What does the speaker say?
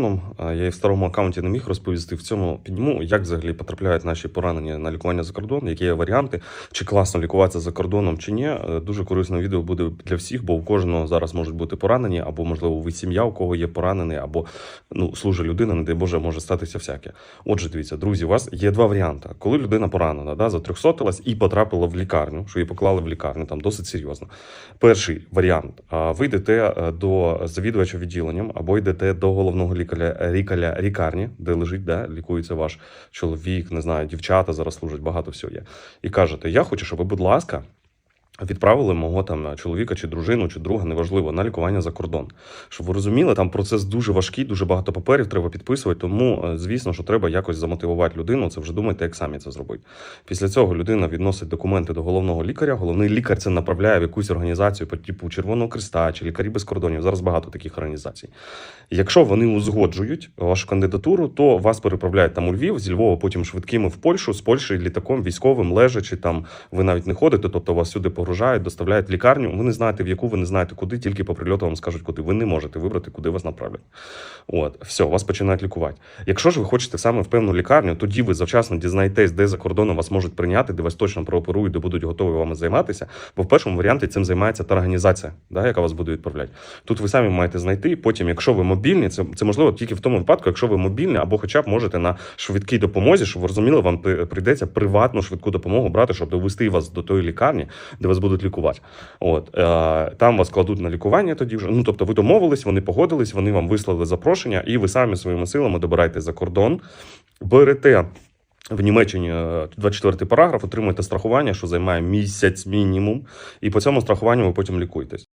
Ну, Я і в старому аккаунті не міг розповісти в цьому підніму, як взагалі потрапляють наші поранені на лікування за кордон, які є варіанти, чи класно лікуватися за кордоном, чи ні. Е, Дуже корисне відео буде для всіх, бо у кожного зараз можуть бути поранені, або можливо ви сім'я, у кого є поранений, або ну служить людина, не дай Боже, може статися всяке. Отже, дивіться, друзі, у вас є два варіанти. Коли людина поранена, да, затрьохсотилась і потрапила в лікарню, що її поклали в лікарню, там досить серйозно. Перший варіант: ви йдете е, до завідувача відділенням або йдете до головного лікаря лікаря лікарні, де лежить, да, лікується ваш чоловік, не знаю, дівчата зараз служать, багато всього є. І кажете: Я хочу, щоб ви, будь ласка. Відправили мого там чоловіка чи дружину, чи друга, неважливо, на лікування за кордон. Щоб ви розуміли, там процес дуже важкий, дуже багато паперів треба підписувати. Тому, е, звісно, що треба якось замотивувати людину. Це вже думайте, як самі це зробити. Після цього людина відносить документи до головного лікаря. Головний лікар це направляє в якусь організацію по типу Червоного Креста чи лікарі без кордонів. Зараз багато таких організацій. Якщо вони узгоджують вашу кандидатуру, то вас переправляють там у Львів, зі Львова потім швидкими в Польщу, з Польщі літаком військовим лежачи там. Ви навіть не ходите, тобто вас сюди погружають, доставляють в лікарню. Ви не знаєте в яку, ви не знаєте куди, тільки по прильоту вам скажуть, куди. Ви не можете вибрати, куди вас направлять. От, все, вас починають лікувати. Якщо ж ви хочете саме в певну лікарню, тоді ви завчасно дізнаєтесь, де за кордоном вас можуть прийняти, де вас точно прооперують, де будуть готові вами займатися. Бо в першому варіанті цим займається та організація, да, яка вас буде відправляти. Тут ви самі маєте знайти. Потім, якщо ви мобільні, це, це можливо тільки в тому випадку, якщо ви мобільні, або хоча б можете на швидкій допомозі, щоб ви розуміли, вам прийдеться приватну швидку допомогу брати, щоб довести вас до тої лікарні, де вас будуть лікувати. От е, там вас кладуть на лікування. Тоді вже ну тобто, ви домовились, вони погодились, вони вам вислали запрошення, і ви самі своїми силами добираєте за кордон, берете. В Німеччині е, 24 параграф, отримуєте страхування, що займає місяць мінімум, і по цьому страхуванню ви потім лікуєтесь.